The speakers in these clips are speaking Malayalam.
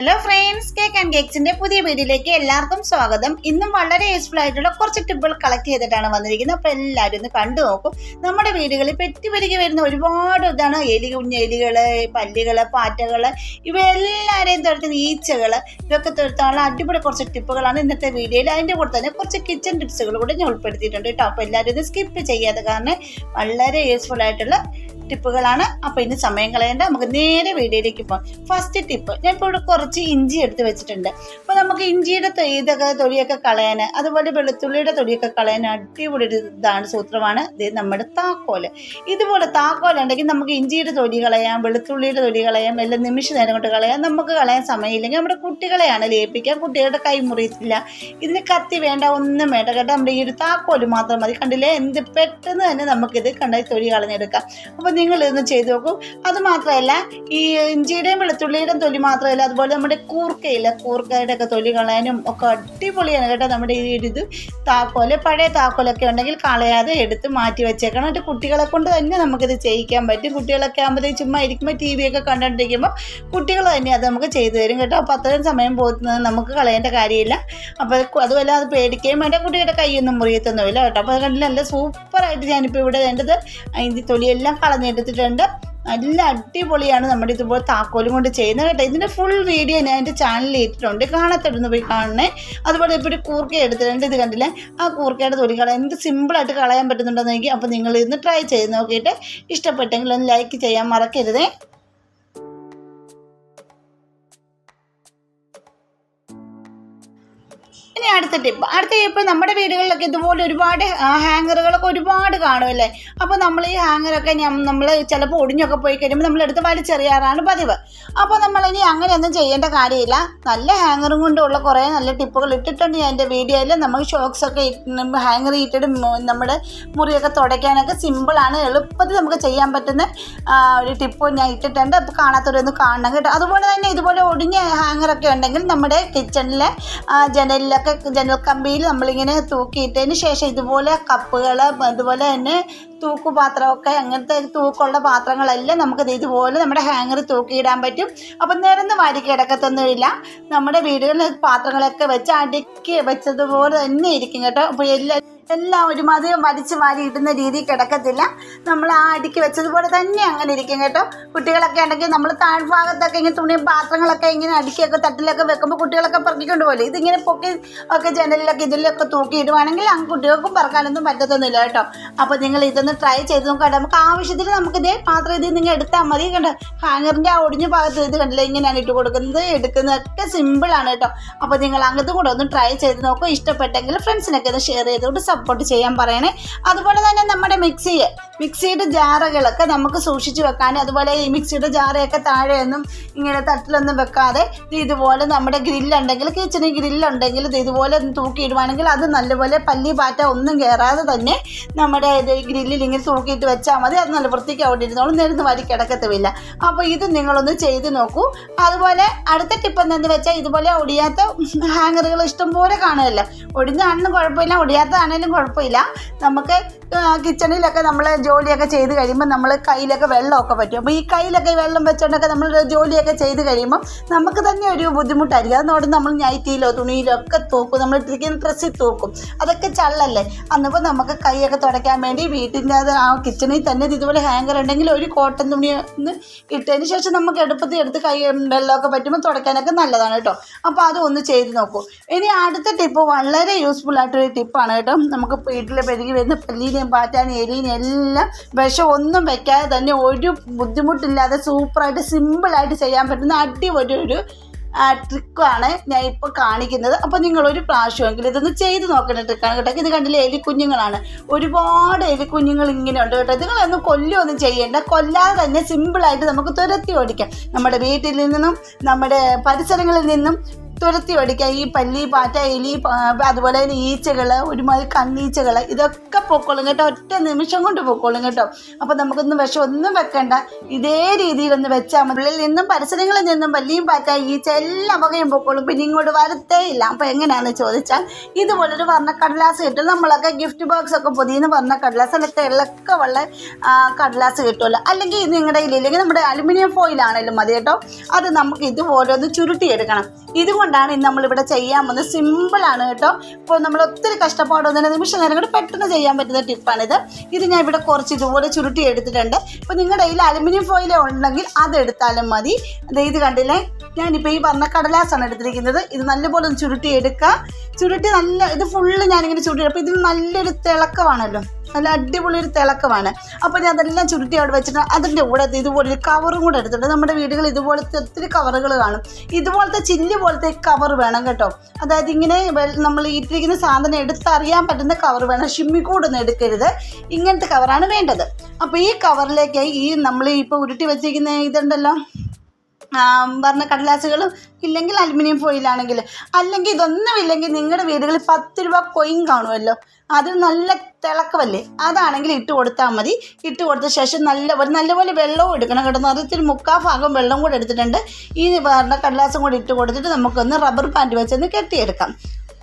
ഹലോ ഫ്രണ്ട്സ് കേക്ക് ആൻഡ് കേക്സിന്റെ പുതിയ വീഡിയോയിലേക്ക് എല്ലാവർക്കും സ്വാഗതം. ഇന്നും വളരെ യൂസ്ഫുൾ ആയിട്ടുള്ള കുറച്ച് ടിപ്പുകൾ കളക്ട് ചെയ്തിട്ടാണ് വന്നിരിക്കുന്നത്. അപ്പോൾ എല്ലാവരും ഒന്ന് കണ്ടു നോക്കും. നമ്മുടെ വീടുകളിൽ പെറ്റുപെരുകി വരുന്ന ഒരുപാട് ഇതാണ് എലി കുഞ്ഞ് എലികൾ പല്ലികൾ പാറ്റകൾ ഇവയെല്ലാവരെയും തുരത്തുന്ന ഈച്ചകൾ ഇതൊക്കെ തുരത്താനുള്ള അടിപൊളി കുറച്ച് ടിപ്പുകളാണ് ഇന്നത്തെ വീഡിയോയിൽ. അതിന്റെ കൂടെ തന്നെ കുറച്ച് കിച്ചൺ ടിപ്സുകൾ കൂടെ ഞാൻ ഉൾപ്പെടുത്തിയിട്ടുണ്ട് കേട്ടോ. അപ്പോൾ എല്ലാവരും ഇത് സ്കിപ്പ് ചെയ്യാതെ കാരണം വളരെ യൂസ്ഫുൾ ആയിട്ടുള്ള ടിപ്പുകളാണ്. അപ്പോൾ ഇനി സമയം കളയേണ്ട. നമുക്ക് നേരെ വീഡിയോയിലേക്ക് പോകാം ഫസ്റ്റ് ടിപ്പ് ഞാൻ ഇപ്പോൾ കുറച്ച് ഇഞ്ചി എടുത്ത് വെച്ചിട്ടുണ്ട്. നമുക്ക് ഇഞ്ചിയുടെ ഇതൊക്കെ തൊലിയൊക്കെ കളയാൻ അതുപോലെ വെളുത്തുള്ളിയുടെ തൊലിയൊക്കെ കളയാൻ അടിപൊളി ഒരു ഇതാണ് സൂത്രമാണ്. ഇത് നമ്മുടെ താക്കോൽ. ഇതുപോലെ താക്കോലുണ്ടെങ്കിൽ നമുക്ക് ഇഞ്ചിയുടെ തൊലി കളയാം വെളുത്തുള്ളിയുടെ തൊലി കളയാം എല്ലാം നിമിഷ നേരം കൊണ്ട് കളയാം നമുക്ക് കളയാൻ സമയമില്ലെങ്കിൽ നമ്മുടെ കുട്ടികളെയാണ് ലേപ്പിക്കാൻ കുട്ടികളുടെ കൈ മുറിയത്തില്ല ഇതിന് കത്തി വേണ്ട ഒന്നും വേണ്ട. കേട്ടോ നമ്മുടെ ഈ ഒരു താക്കോൽ മാത്രം മതി. കണ്ടില്ലേ? എന്ത് പെട്ടെന്ന് തന്നെ നമുക്കിത് കണ്ടായി തൊലി കളഞ്ഞെടുക്കാം. അപ്പോൾ നിങ്ങൾ ഇതൊന്ന് ചെയ്ത് നോക്കും. അതുമാത്രമല്ല ഈ ഇഞ്ചിയുടെയും വെളുത്തുള്ളിയുടെയും തൊലി മാത്രമല്ല അതുപോലെ നമ്മുടെ കൂർക്കയില്ല? കൂർക്കയുടെ ഒക്കെ തൊലി കളയാനും ഒക്കെ അടിപൊളിയാണ് കേട്ടോ നമ്മുടെ ഈ ഇത്. താക്കോൽ പഴയ താക്കോലൊക്കെ ഉണ്ടെങ്കിൽ കളയാതെ എടുത്ത് മാറ്റി വെച്ചേക്കണം. എന്നിട്ട് കുട്ടികളെ കൊണ്ട് തന്നെ നമുക്കിത് ചെയ്യിക്കാൻ പറ്റും. കുട്ടികളൊക്കെ ആകുമ്പോഴത്തേക്ക് ചുമ്മാ ഇരിക്കുമ്പോൾ ടി വി ഒക്കെ കണ്ടുകൊണ്ടിരിക്കുമ്പോൾ കുട്ടികൾ തന്നെ അത് നമുക്ക് ചെയ്തു തരും കേട്ടോ. അപ്പോൾ അത്രയും സമയം പോകുന്നത് നമുക്ക് കളയേണ്ട കാര്യമില്ല. അപ്പോൾ അതുപോലെ അത് പേടിക്കുകയും വേണ്ട. കുട്ടിയുടെ കൈയൊന്നും മുറിയത്തൊന്നുമില്ല കേട്ടോ. അപ്പോൾ അത് കണ്ടില്ല നല്ല സൂപ്പറായിട്ട് ഞാനിപ്പോൾ ഇവിടെ വേണ്ടത് അതിന്റെ തൊലിയെല്ലാം കളഞ്ഞെടുത്തിട്ടുണ്ട്. നല്ല അടിപൊളിയാണ് നമ്മുടെ ഇതുപോലെ താക്കോലും കൊണ്ട് ചെയ്യുന്നത് കേട്ടോ. ഇതിന്റെ ഫുൾ വീഡിയോ ഞാൻ എന്റെ ചാനലിൽ ഇട്ടിട്ടുണ്ട്. കാണാത്തിടുന്ന് പോയി കാണണേ. അതുപോലെ ഇപ്പോൾ ഒരു കൂർക്ക എടുത്തിട്ടുണ്ട്. ഇത് കണ്ടില്ലേ? ആ കൂർക്കയുടെ തൊലി കളയാൻ എന്ത് സിമ്പിളായിട്ട് കളയാൻ പറ്റുന്നുണ്ടെന്ന് നോക്കി അപ്പോൾ നിങ്ങൾ ഇന്ന് ട്രൈ ചെയ്ത് നോക്കിയിട്ട് ഇഷ്ടപ്പെട്ടെങ്കിൽ ഒന്ന് ലൈക്ക് ചെയ്യാൻ മറക്കരുതേ. ഇനി അടുത്ത ടിപ്പ് അടുത്ത ടിപ്പ് നമ്മുടെ വീടുകളിലൊക്കെ ഇതുപോലെ ഒരുപാട് ഹാങ്ങറുകളൊക്കെ ഒരുപാട് കാണുമല്ലേ അപ്പോൾ നമ്മൾ ഈ ഹാങ്ങറൊക്കെ നമ്മൾ ചിലപ്പോൾ ഒടിഞ്ഞൊക്കെ പോയി കഴിയുമ്പോൾ നമ്മൾ എടുത്ത് വലിച്ചെറിയാറാണ് പതിവ്. അപ്പോൾ നമ്മൾ ഇനി അങ്ങനെയൊന്നും ചെയ്യേണ്ട കാര്യമില്ല. നല്ല ഹാങ്ങറും കൊണ്ടുള്ള കുറേ നല്ല ടിപ്പുകൾ ഇട്ടിട്ടുണ്ട് ഞാൻ എന്റെ വീഡിയോയിൽ. നമുക്ക് ഷോക്സൊക്കെ ഹാങ്ങർ ഇട്ടിട്ട് നമ്മുടെ മുറിയൊക്കെ തുടയ്ക്കാനൊക്കെ സിമ്പിളാണ് എളുപ്പത്തിൽ നമുക്ക് ചെയ്യാൻ പറ്റുന്ന ഒരു ടിപ്പ് ഞാൻ ഇട്ടിട്ടുണ്ട്. അപ്പോൾ കാണാത്തവരൊന്ന് കാണണം കേട്ടോ. അതുപോലെ തന്നെ ഇതുപോലെ ഒടിഞ്ഞ ഹാങ്ങറൊക്കെ ഉണ്ടെങ്കിൽ നമ്മുടെ കിച്ചണിലെ ജനലിലൊക്കെ ജനൽ കമ്പിയിൽ നമ്മളിങ്ങനെ തൂക്കിയിട്ടതിന് ശേഷം ഇതുപോലെ കപ്പുകൾ അതുപോലെ തന്നെ തൂക്കുപാത്രമൊക്കെ അങ്ങനത്തെ തൂക്കുള്ള പാത്രങ്ങളെല്ലാം നമുക്ക് ദേ ഇതുപോലെ നമ്മുടെ ഹാങ്ങർ തൂക്കിയിടാൻ പറ്റും. അപ്പം നിരന്ന് വാരി കിടക്കത്തൊന്നുമില്ല. നമ്മുടെ വീടുകളിൽ പാത്രങ്ങളൊക്കെ വെച്ച് അടുക്കി വെച്ചതുപോലെ തന്നെ ഇരിക്കും കേട്ടോ. അപ്പോൾ എല്ലാം എല്ലാം ഒരുമാതിരി വലിച്ചു വാരി ഇടുന്ന രീതി കിടക്കത്തില്ല. നമ്മൾ ആ അടുക്കി വെച്ചതുപോലെ തന്നെ അങ്ങനെ ഇരിക്കും കേട്ടോ. കുട്ടികളൊക്കെ ഉണ്ടെങ്കിൽ നമ്മൾ താഴ്ഭാഗത്തൊക്കെ ഇങ്ങനെ തുണി പാത്രങ്ങളൊക്കെ ഇങ്ങനെ അടുക്കിയൊക്കെ തട്ടിലൊക്കെ വെക്കുമ്പോൾ കുട്ടികളൊക്കെ പറക്കിക്കൊണ്ട് പോലെ ഇതിങ്ങനെ പൊക്കി ഒക്കെ ജനലിലൊക്കെ ഇതിലൊക്കെ തൂക്കി ഇടുവാണെങ്കിൽ ആ കുട്ടികൾക്കും പറക്കാനൊന്നും പറ്റത്തൊന്നുമില്ല കേട്ടോ. അപ്പോൾ നിങ്ങൾ ഇതൊന്ന് ട്രൈ ചെയ്ത് നോക്കാം നമുക്ക് ആവശ്യത്തിന് നമുക്ക് ഇതേ പാത്രം ഇത് നിങ്ങൾ എടുത്താൽ മതി. കണ്ടോ? ഹാങ്ങറിന്റെ ആ ഒടിഞ്ഞ ഭാഗത്ത് ഇത് കണ്ടില്ല? ഇങ്ങനെയാണ് ഇട്ട് കൊടുക്കുന്നത്. എടുക്കുന്നതൊക്കെ സിമ്പിളാണ് കേട്ടോ. അപ്പോൾ നിങ്ങൾ അങ്ങനത്തെ കൂടെ ഒന്ന് ട്രൈ ചെയ്ത് നോക്കും. ഇഷ്ടപ്പെട്ടെങ്കിൽ ഫ്രണ്ട്സിനൊക്കെ ഇത് ഷെയർ ചെയ്തുകൊണ്ട് സപ്പോർട്ട് ചെയ്യാൻ പറയണേ. അതുപോലെ തന്നെ നമ്മുടെ മിക്സി മിക്സിയുടെ ജാറുകളൊക്കെ നമുക്ക് സൂക്ഷിച്ച് വെക്കാൻ അതുപോലെ ഈ മിക്സിയുടെ ജാറയൊക്കെ താഴെയൊന്നും ഇങ്ങനെ തട്ടിലൊന്നും വെക്കാതെ ഇത് ഇതുപോലെ നമ്മുടെ ഗ്രില്ലുണ്ടെങ്കിൽ കിച്ചണിൽ ഗ്രില്ലുണ്ടെങ്കിൽ ഇത് ഇതുപോലെ ഒന്ന് തൂക്കിയിടുവാണെങ്കിൽ അത് നല്ലപോലെ പല്ലി പാറ്റ ഒന്നും കയറാതെ തന്നെ നമ്മുടെ ഇത് ഗ്രില്ലിൽ ഇങ്ങനെ തൂക്കിയിട്ട് വെച്ചാൽ മതി. അത് നല്ല വൃത്തിക്ക് അവിടെ ഇരുന്നോളും നേരുന്ന് വരി കിടക്കത്തുമില്ല. അപ്പോൾ ഇത് നിങ്ങളൊന്ന് ചെയ്ത് നോക്കൂ. അതുപോലെ അടുത്ത ടിപ്പ് എന്താണെന്ന് വെച്ചാൽ ഇതുപോലെ ഒടിയാത്ത ഹാങ്ങറുകൾ ഇഷ്ടംപോലെ കാണുമല്ലോ ഒടിഞ്ഞാണെന്നും കുഴപ്പമില്ല ഒടിയാത്തതാണേലും കുഴപ്പമില്ല. നമുക്ക് കിച്ചണിലൊക്കെ നമ്മൾ ജോലിയൊക്കെ ചെയ്ത് കഴിയുമ്പോൾ നമ്മൾ കയ്യിലൊക്കെ വെള്ളമൊക്കെ പറ്റും. അപ്പോൾ ഈ കയ്യിലൊക്കെ വെള്ളം വെച്ചുകൊണ്ടൊക്കെ നമ്മൾ ജോലിയൊക്കെ ചെയ്ത് കഴിയുമ്പോൾ നമുക്ക് തന്നെ ഒരു ബുദ്ധിമുട്ടായിരിക്കും. അതിനോട് നമ്മൾ ഞൈറ്റിയിലോ തുണിയിലോ ഒക്കെ തൂക്കും. നമ്മൾ ഇട്ടിരിക്കുന്ന ഡ്രസ്സിൽ തൂക്കും. അതൊക്കെ ചള്ളല്ലേ? അന്നപ്പോൾ നമുക്ക് കൈയൊക്കെ തുടയ്ക്കാൻ വേണ്ടി വീട്ടിന്റെ അത് ആ കിച്ചണിൽ തന്നെ ഇതുപോലെ ഹാങ്കർ ഉണ്ടെങ്കിൽ ഒരു കോട്ടൺ തുണി ഒന്ന് ഇട്ടതിന് ശേഷം നമുക്ക് എടുപ്പത്തിൽ എടുത്ത് കൈ വെള്ളമൊക്കെ പറ്റുമ്പോൾ തുടയ്ക്കാനൊക്കെ നല്ലതാണ് കേട്ടോ. അപ്പോൾ അതൊന്ന് ചെയ്ത് നോക്കൂ. ഇനി അടുത്ത ടിപ്പ് വളരെ യൂസ്ഫുൾ ആയിട്ടൊരു ടിപ്പാണ് കേട്ടോ. നമുക്ക് വീട്ടിൽ പെരുകി വരുന്ന പല്ലീനെയും പാറ്റാനും എലീനെയും എല്ലാം വിഷം ഒന്നും വെക്കാതെ തന്നെ ഒരു ബുദ്ധിമുട്ടില്ലാതെ സൂപ്പറായിട്ട് സിമ്പിളായിട്ട് ചെയ്യാൻ പറ്റുന്ന അടിപൊളി ഒരു ട്രിക്കാണ് ഞാൻ ഇപ്പോൾ കാണിക്കുന്നത്. അപ്പോൾ നിങ്ങളൊരു പ്രാവശ്യമെങ്കിലും ഇതൊന്ന് ചെയ്ത് നോക്കേണ്ട ട്രിക്കാണ് കേട്ടോ. ഇത് കണ്ടില്ലേ എലിക്കുഞ്ഞുങ്ങളാണ്. ഒരുപാട് എലിക്കുഞ്ഞുങ്ങൾ ഇങ്ങനെ ഉണ്ട് കേട്ടോ. നിങ്ങളൊന്നും കൊല്ലുമൊന്നും ചെയ്യേണ്ട. കൊല്ലാതെ തന്നെ സിമ്പിളായിട്ട് നമുക്ക് തുരത്തി ഓടിക്കാം. നമ്മുടെ വീട്ടിൽ നിന്നും നമ്മുടെ പരിസരങ്ങളിൽ നിന്നും തുരത്തി ഓടിക്കുക ഈ പല്ലി പാറ്റ എലി അതുപോലെ തന്നെ ഈച്ചകൾ ഒരുമാതിരി കണ്ണീച്ചകൾ ഇതൊക്കെ പൊക്കോളും കേട്ടോ. ഒറ്റ നിമിഷം കൊണ്ട് പൊക്കോളും കേട്ടോ. അപ്പോൾ നമുക്കൊന്നും വിഷം ഒന്നും വെക്കണ്ട. ഇതേ രീതിയിലൊന്ന് വെച്ചാൽ മതി. നിന്നും പരിസരങ്ങളിൽ നിന്നും പല്ലിയും പാറ്റ ഈച്ച എല്ലാ വകയും പൊക്കോളും. പിന്നെ ഇങ്ങോട്ട് വരത്തേ ഇല്ല. അപ്പോൾ എങ്ങനെയാണെന്ന് ചോദിച്ചാൽ ഇതുപോലൊരു വർണക്കടലാസ് കിട്ടും. നമ്മളൊക്കെ ഗിഫ്റ്റ് ബോക്സ് ഒക്കെ പൊതിയുന്ന കടലാസ് അല്ല തിളക്കമുള്ള ഉള്ള കടലാസ് കിട്ടുമല്ലോ. അല്ലെങ്കിൽ നിങ്ങളുടെ ഇല്ലെങ്കിൽ നമ്മുടെ അലുമിനിയം ഫോയിലാണെങ്കിലും മതി കേട്ടോ. അത് നമുക്ക് ഇതുപോലെ ഒന്ന് ചുരുട്ടിയെടുക്കണം. ഇതുകൊണ്ടാണ് ഇന്ന് നമ്മളിവിടെ ചെയ്യാൻ പോകുന്നത് സിമ്പിളാണ് കേട്ടോ. ഇപ്പോൾ നമ്മൾ ഒത്തിരി കഷ്ടപ്പാടൊന്നും നിമിഷ നേരം കൂടി പെട്ടെന്ന് ചെയ്യാൻ പറ്റുന്ന ടിപ്പാണിത് ഇത് ഞാൻ ഇവിടെ കുറച്ച് ഇതുപോലെ ചുരുട്ടി എടുത്തിട്ടുണ്ട്. ഇപ്പോൾ നിങ്ങളുടെ കയ്യിൽ അലുമിനിയം ഫോയിൽ ഉണ്ടെങ്കിൽ അതെടുത്താലും മതി. ഇത് കണ്ടില്ലേ? ഞാനിപ്പോൾ ഈ വന്ന കടലാസാണ് എടുത്തിരിക്കുന്നത്. ഇത് നല്ലപോലെ ഒന്ന് ചുരുട്ടി എടുക്കുക ചുരുട്ടി നല്ല ഇത് ഫുള്ള് ഞാനിങ്ങനെ ചുരുട്ടി അപ്പോൾ ഇതിന് നല്ലൊരു തിളക്കമാണല്ലോ. നല്ല അടിപൊളി ഒരു തിളക്കമാണ്. അപ്പോൾ ഞാൻ അതെല്ലാം ചുരുട്ടി അവിടെ വെച്ചിട്ട് അതിന്റെ കൂടെ ഇതുപോലെ ഒരു കവറും കൂടെ എടുത്തിട്ടുണ്ട്. നമ്മുടെ വീടുകളിൽ ഇതുപോലത്തെ ഒത്തിരി കവറുകൾ കാണും. ഇതുപോലത്തെ ചില്ല് പോലത്തെ കവർ വേണം കേട്ടോ. അതായത് ഇങ്ങനെ നമ്മൾ ഇട്ടിരിക്കുന്ന സാധനം എടുത്തറിയാൻ പറ്റുന്ന കവർ വേണം. ഷിമ്മിക്കൂടൊന്നും എടുക്കരുത്. ഇങ്ങനത്തെ കവറാണ് വേണ്ടത്. അപ്പോൾ ഈ കവറിലേക്ക് ഈ നമ്മൾ ഇപ്പോൾ ഉരുട്ടി വെച്ചിരിക്കുന്ന ഇതുണ്ടല്ലോ. പറഞ്ഞ കടലാസുകളും ഇല്ലെങ്കിൽ അലുമിനിയം ഫോയിലാണെങ്കിൽ അല്ലെങ്കിൽ ഇതൊന്നും ഇല്ലെങ്കിൽ നിങ്ങളുടെ വീടുകളിൽ പത്ത് രൂപ കൊയിൻ കാണുമല്ലോ അത് നല്ല തിളക്കമല്ലേ? അതാണെങ്കിൽ ഇട്ട് കൊടുത്താൽ മതി. ഇട്ട് കൊടുത്ത ശേഷം നല്ല ഒരു നല്ലപോലെ വെള്ളവും എടുക്കണം കേട്ടോ. നിറത്തിൽ മുക്കാ ഭാഗം വെള്ളം കൂടെ എടുത്തിട്ടുണ്ട്. ഈ പറഞ്ഞ കടലാസും കൂടി ഇട്ട് കൊടുത്തിട്ട് നമുക്കൊന്ന് റബ്ബർ ബാൻഡ് വെച്ചൊന്ന് കെട്ടിയെടുക്കാം.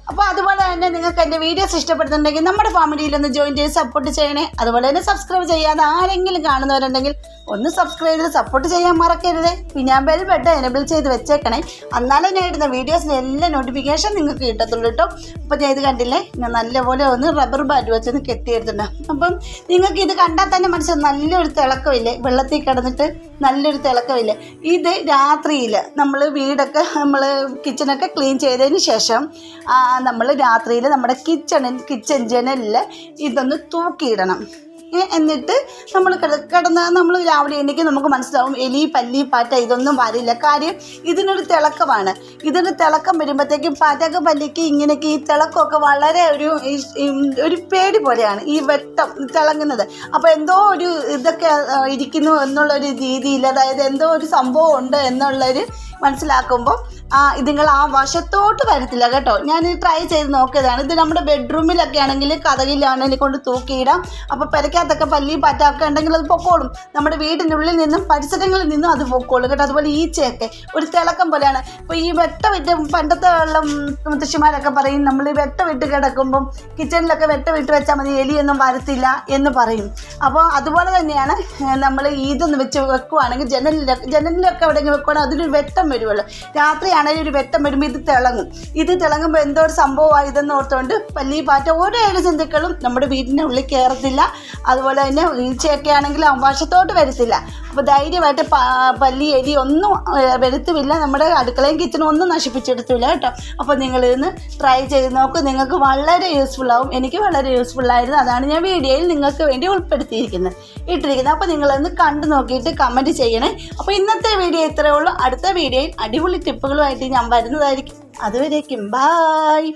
അപ്പോൾ അതുപോലെ തന്നെ നിങ്ങൾക്ക് എന്റെ വീഡിയോസ് ഇഷ്ടപ്പെടുന്നുണ്ടെങ്കിൽ നമ്മുടെ ഫാമിലിയിൽ ഒന്ന് ജോയിൻ ചെയ്ത് സപ്പോർട്ട് ചെയ്യണേ. അതുപോലെ തന്നെ സബ്സ്ക്രൈബ് ചെയ്യാതെ ആരെങ്കിലും കാണുന്നവരുണ്ടെങ്കിൽ ഒന്ന് സബ്സ്ക്രൈബ് ചെയ്ത് സപ്പോർട്ട് ചെയ്യാൻ മറക്കരുത്. പിന്നെ ആ ബെൽ ബട്ടൺ എനബിൾ ചെയ്ത് വെച്ചേക്കണേ. എന്നാലേ ഞാൻ ഇടുന്ന വീഡിയോസിന് എല്ലാ നോട്ടിഫിക്കേഷൻ നിങ്ങൾക്ക് കിട്ടത്തുള്ളൂ കേട്ടോ അപ്പോൾ ഞാൻ ഇത് കണ്ടില്ലേ? ഞാൻ നല്ലപോലെ ഒന്ന് റബ്ബർ ബാറ്റ് വെച്ചൊന്ന് കെട്ടിയെടുത്തിട്ടുണ്ട് അപ്പം നിങ്ങൾക്ക് ഇത് കണ്ടാൽ തന്നെ മനസ്സിൽ നല്ലൊരു തിളക്കമില്ലേ? വെള്ളത്തിൽ കിടന്നിട്ട്. നല്ലൊരു തിളക്കമില്ല. ഇത് രാത്രിയിൽ നമ്മൾ വീടൊക്കെ നമ്മൾ കിച്ചണൊക്കെ ക്ലീൻ ചെയ്തതിന് ശേഷം നമ്മൾ രാത്രിയിൽ നമ്മുടെ കിച്ചണിൽ കിച്ചൺ ജനലിൽ ഇതൊന്ന് തൂക്കിയിടണം. എന്നിട്ട് നമ്മൾ കിടന്ന് നമ്മൾ രാവിലെ എണീക്ക് നമുക്ക് മനസ്സിലാവും എലി പല്ലി പാറ്റ ഇതൊന്നും വരില്ല. കാര്യം ഇതിനൊരു തിളക്കമാണ്. ഇതിന് തിളക്കം വരുമ്പോഴത്തേക്കും പാറ്റക്ക് പല്ലിക്ക് ഇങ്ങനെയൊക്കെ ഈ തിളക്കമൊക്കെ വളരെ ഒരു ഒരു പേടി പോലെയാണ് ഈ വെട്ടം തിളങ്ങുന്നത്. അപ്പോൾ എന്തോ ഒരു ഇതൊക്കെ ഇരിക്കുന്നു എന്നുള്ളൊരു രീതിയിൽ അതായത് എന്തോ ഒരു സംഭവം ഉണ്ട് എന്നുള്ളൊരു മനസ്സിലാക്കുമ്പോൾ ഇതുങ്ങൾ ആ വശത്തോട്ട് വരത്തില്ല കേട്ടോ. ഞാൻ ട്രൈ ചെയ്ത് നോക്കിയതാണ്. ഇത് നമ്മുടെ ബെഡ്റൂമിലൊക്കെ ആണെങ്കിൽ കഥകിലാണെങ്കിൽ കൊണ്ട് തൂക്കിയിടാം. അപ്പോൾ പെരക്കകത്തൊക്കെ പല്ലി പാറ്റൊക്കെ ഉണ്ടെങ്കിൽ അത് പൊക്കോളും. നമ്മുടെ വീടിനുള്ളിൽ നിന്നും പരിസരങ്ങളിൽ നിന്നും അത് പൊക്കോളും കേട്ടോ. അതുപോലെ ഈച്ചയൊക്കെ. ഒരു തിളക്കം പോലെയാണ്. ഇപ്പോൾ ഈ വെട്ട വിട്ട് പണ്ടത്തെ ഉള്ള മുത്തശ്ശിമാരൊക്കെ പറയും നമ്മൾ വെട്ട വിട്ട് കിടക്കുമ്പം കിച്ചണിലൊക്കെ വെട്ട വിട്ട് വെച്ചാൽ മതി എലിയൊന്നും വരത്തില്ല എന്ന് പറയും. അപ്പോൾ അതുപോലെ തന്നെയാണ് നമ്മൾ ഇതൊന്ന് വെച്ച് വെക്കുവാണെങ്കിൽ ജനലിലൊക്കെ ജനലിലൊക്കെ എവിടെയെങ്കിലും വെക്കുവാണെങ്കിൽ അതിന് വെട്ടം വരുമല്ലോ രാത്രിയാണെങ്കിൽ ഒരു വെട്ടം വരുമ്പോൾ ഇത് തിളങ്ങും. ഇത് തിളങ്ങുമ്പോൾ എന്തോ ഒരു സംഭവമായി ഇതെന്ന് ഓർത്തുകൊണ്ട് പല്ലി പാറ്റ ഓരോ ജന്തുക്കളും നമ്മുടെ വീടിന്റെ ഉള്ളിൽ കയറത്തില്ല അതുപോലെ തന്നെ ഈച്ചയൊക്കെ ആണെങ്കിൽ വശത്തോട്ട് വരത്തില്ല. അപ്പോൾ ധൈര്യമായിട്ട് പല്ലി എലി ഒന്നും വരുത്തുമില്ല നമ്മുടെ അടുക്കളയും കിച്ചണും ഒന്നും നശിപ്പിച്ചെടുത്തില്ല കേട്ടോ. അപ്പോൾ നിങ്ങൾ ഇന്ന് ട്രൈ ചെയ്ത് നോക്കും. നിങ്ങൾക്ക് വളരെ യൂസ്ഫുൾ ആവും. എനിക്ക് വളരെ യൂസ്ഫുൾ ആയിരുന്നു. അതാണ് ഞാൻ വീഡിയോയിൽ നിങ്ങൾക്ക് വേണ്ടി ഉൾപ്പെടുത്തിയിരിക്കുന്നത്. ഇട്ടിരിക്കുന്നത്. അപ്പോൾ നിങ്ങളൊന്ന് കണ്ടു നോക്കിയിട്ട് കമന്റ് ചെയ്യണേ. അപ്പോൾ ഇന്നത്തെ വീഡിയോ ഇത്രയേ ഉള്ളൂ. അടുത്ത വീഡിയോയിൽ അടിപൊളി ടിപ്പുകളുമായിട്ട് ഞാൻ വരുന്നതായിരിക്കും. അതുവരേക്കും ബായ്